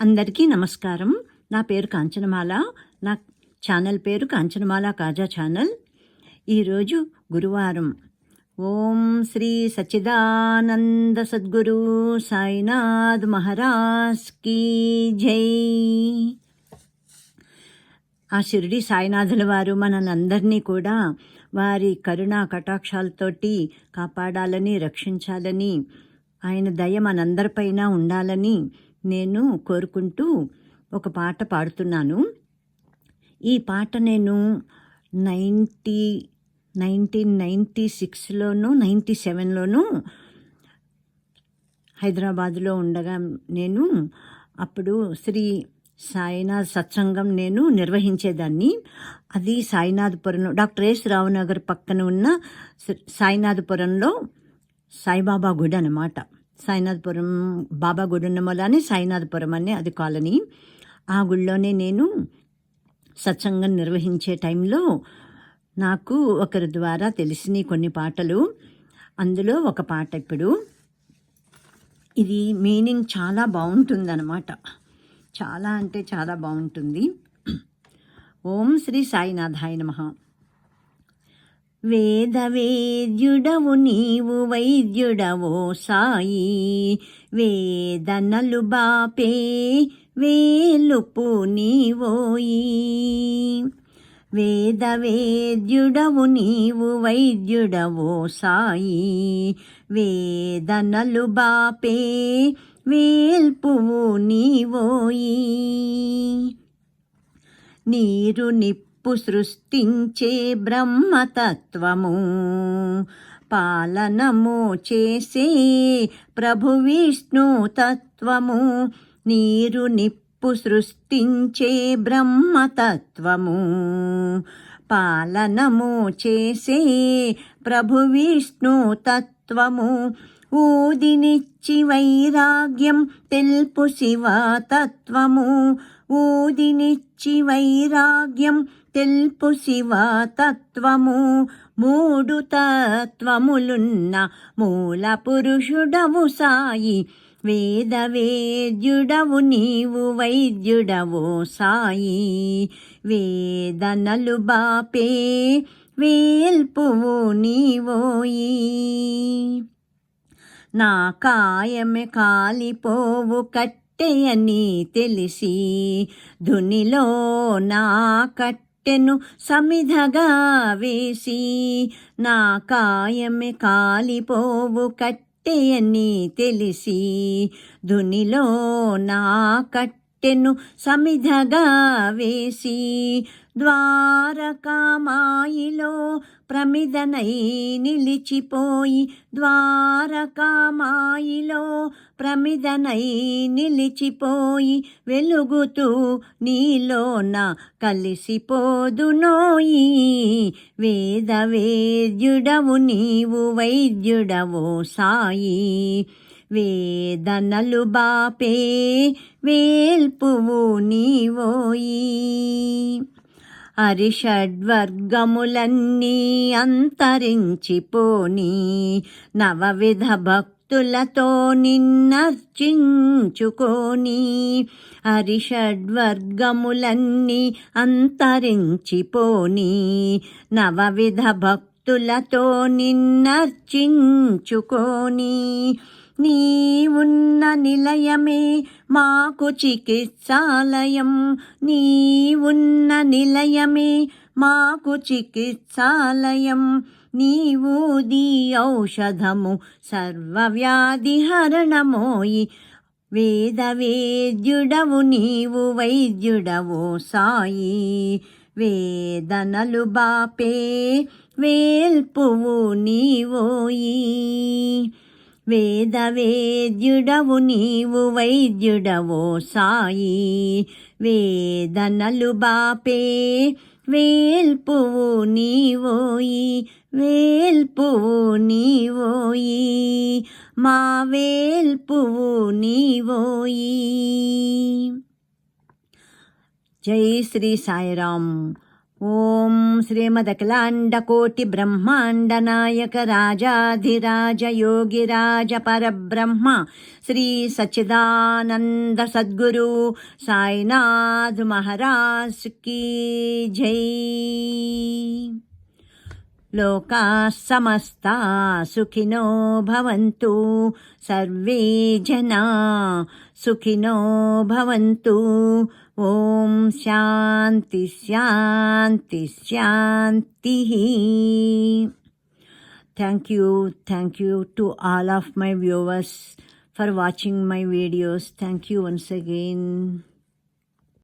అందరికీ నమస్కారం. నా పేరు కాంచనమాల. నా ఛానల్ పేరు కాంచనమాల కాజా ఛానల్. ఈరోజు గురువారం. ఓం శ్రీ సచిదానంద సద్గురు సాయినాథ్ మహారాజ్ కీ జై. ఆ షిరిడి సాయినాథుల వారు మనందరినీ కూడా వారి కరుణా కటాక్షాలతోటి కాపాడాలని రక్షించాలని ఆయన దయ మనందరిపైన ఉండాలని నేను కోరుకుంటూ ఒక పాట పాడుతున్నాను. ఈ పాట నేను నైంటీ నైన్టీన్ నైంటీ సిక్స్లోనూ నైంటీ సెవెన్లోనూ హైదరాబాదులో ఉండగా నేను అప్పుడు శ్రీ సాయినాథ్ సత్సంగం నేను నిర్వహించేదాన్ని. అది సాయినాథపురంలో డాక్టర్ ఎస్ రావునగర్ పక్కన ఉన్న సాయినాథపురంలో సాయిబాబా గుడి అనమాట సాయినాథపురం బాబా గుడి ఉన్న మూలానే సాయినాథపురం అనే అది కాలనీ. ఆ గుడిలోనే నేను సత్సంగం నిర్వహించే టైంలో నాకు ఒకరి ద్వారా తెలిసిన కొన్ని పాటలు. అందులో ఒక పాట ఇప్పుడు. ఇది మీనింగ్ చాలా బాగుంటుందన్నమాట. చాలా అంటే చాలా బాగుంటుంది. ఓం శ్రీ సాయినాథాయ నమః. వేదవేద్యుడవు నీవు వైద్యుడవో సాయి. వేదనలు బాపే వేలుపు నీవోయి. వేదవేద్యుడవు నీవు వైద్యుడవో సాయి. వేదనలు బాపే వేల్పువు నీవోయి. నీరు నిప్పు సృష్టించే బ్రహ్మతత్వము. పాలనము చేసే ప్రభు విష్ణు తత్వము. నీరు నిప్పు సృష్టించే బ్రహ్మతత్వము. పాలనము చేసే ప్రభు విష్ణు తత్వము. ఊదినిచ్చి వైరాగ్యం తెల్పు శివ తత్వము. ఊదినిచ్చి వైరాగ్యం తెల్పు శివ తత్వము. మూడు తత్వములున్న మూల పురుషుడవు సాయి. వేద వేద్యుడవు నీవు వైద్యుడవు సాయి. వేదనలు బాపే వేల్పువు నీవోయి నా కాయమే కాలిపోవు కట్టెయని తెలిసి ధునిలో నా కట్టెను సమిధగా వేసి నా కాయమే కాలిపోవు కట్టెయని తెలిసి ధునిలో నా కట్టె సమిధగా వేసి ద్వారకామాయిలో ప్రమిదనై నిలిచిపోయి ద్వారకామాయిలో ప్రమిదనై నిలిచిపోయి వెలుగుతూ నీలోన కలిసిపోదునోయి వేద వేద్యుడవు నీవు వైద్యుడవో సాయి. వేదనలు బాపే వేల్పువు నీవోయి. అరిషడ్వర్గములన్నీ అంతరించిపోని నవవిధ భక్తులతో నిన్నర్చించుకోని. అరిషడ్వర్గములన్నీ అంతరించిపోని నవవిధ భక్తులతో నిన్నర్చించుకోని. నీవున్న నిలయమే మాకు చికిత్సాలయం. నీవున్న నిలయమే మాకు చికిత్సాలయం. నీవూది ఔషధము సర్వవ్యాధిహరణమోయి వేద వేద్యుడవు నీవు వైద్యుడవు సాయి. వేదనలు బాపే వేల్పువు నీవోయి. వేద వేద్యుడవు నీవు వైద్యుడవో సాయి. వేదనలు బాపే వేల్పువు నీవోయి వేల్పువు నీవోయి. మా వేల్పువు నీవోయి. జై శ్రీ సాయిరామ్. ఓం శ్రీమదఖిలాండకోటి బ్రహ్మాండ నాయక రాజాధిరాజ యోగిరాజ పరబ్రహ్మ శ్రీ సచ్చిదానంద సద్గురు సాయినాథ్ మహారాజ్ కీ జై. లోకా సమస్తా సుఖినో భవంతు సర్వే జనా సుఖినో భవంతు ஓம் Shanti Shanti Shanti thank you thank you to all of my viewers for watching my videos. Thank you once again.